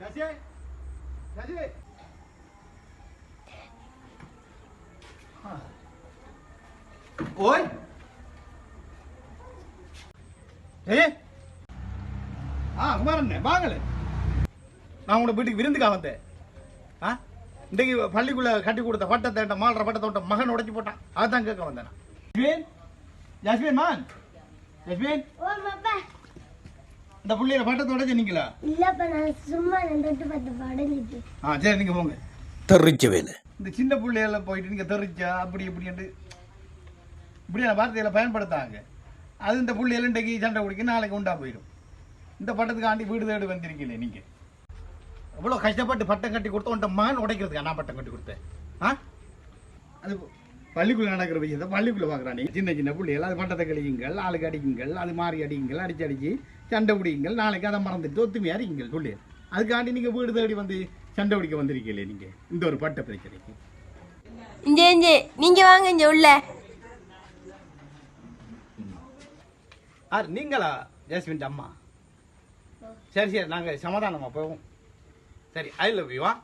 சசி சசி. ஓய். ஏ ஆ குமாரன் வாங்களே. நான் உங்களோட வீட்டுக்கு விருந்துக்கா வந்தேன். ஆ இன்றைக்கு பள்ளிக்குள்ளே கட்டி கொடுத்த பட்டத்தை மால்ற பட்டத்தோட்ட மகன் உடைச்சி போட்டான். அதான் கேட்க வந்தேன் ஜஸ்மின் ஜஸ்மின் மான் ஜஸ்மின் ஓ மாப்பா இந்த புள்ளையில பட்டத்தை உடைச்சு நீங்களா இல்லப்பா நான் சும்மா நின்றுட்டு பார்த்து படஞ்சிட்டு ஆ சரி நீங்க போங்க. தெரிச்ச வேலை. இந்த சின்ன பிள்ளைகள போயிட்டு நீங்க தெரிச்சா அப்படி இப்படின்ட்டு இப்படியான வார்த்தைகளை பயன்படுத்தாங்க. அது இந்த பிள்ளைகள் இன்றைக்கு சண்டை குடிக்க நாளைக்கு உண்டா போயிடும். இந்த பட்டத்துக்காண்டி வீடு தேடி வந்திருக்கீங்களே நீங்க. எவ்வளோ கஷ்டப்பட்டு பட்டம் கட்டி கொடுத்து உன்ட்ட மகன் உடைக்கிறதுக்கா நான் பட்டம் கட்டி கொடுத்தேன்? ஆ? அது பள்ளிக்குள்ள நடக்கிற விஷயத்தை பள்ளிக்குள்ள பார்க்குறான் நீங்க சின்ன சின்ன பிள்ளைகள் அது பட்டத்தை கழியுங்கள் ஆளுக்கு அடிக்குங்கள் அது மாறி அடிக்குங்கள் அடிச்சு அடிச்சு சண்டை பிடிக்குங்கள் நாளைக்கு அதை மறந்துட்டு ஒத்துமையாக இருக்கீங்கள் பிள்ளைகள் அதுக்காண்டி நீங்க வீடு தேடி வந்து சண்டை பிடிக்க வந்திருக்கீங்களே நீங்க. இந்த ஒரு பட்ட பிரச்சனைக்கு. இஞ்சே இஞ்சே நீங்க வாங்க இங்க உள்ள. ஆ நீங்களா ஜஸ்மின் அம்மா? சரி சரி நாங்கள் சமாதானமா போவோம். சரி ஐ லவ் யூ வா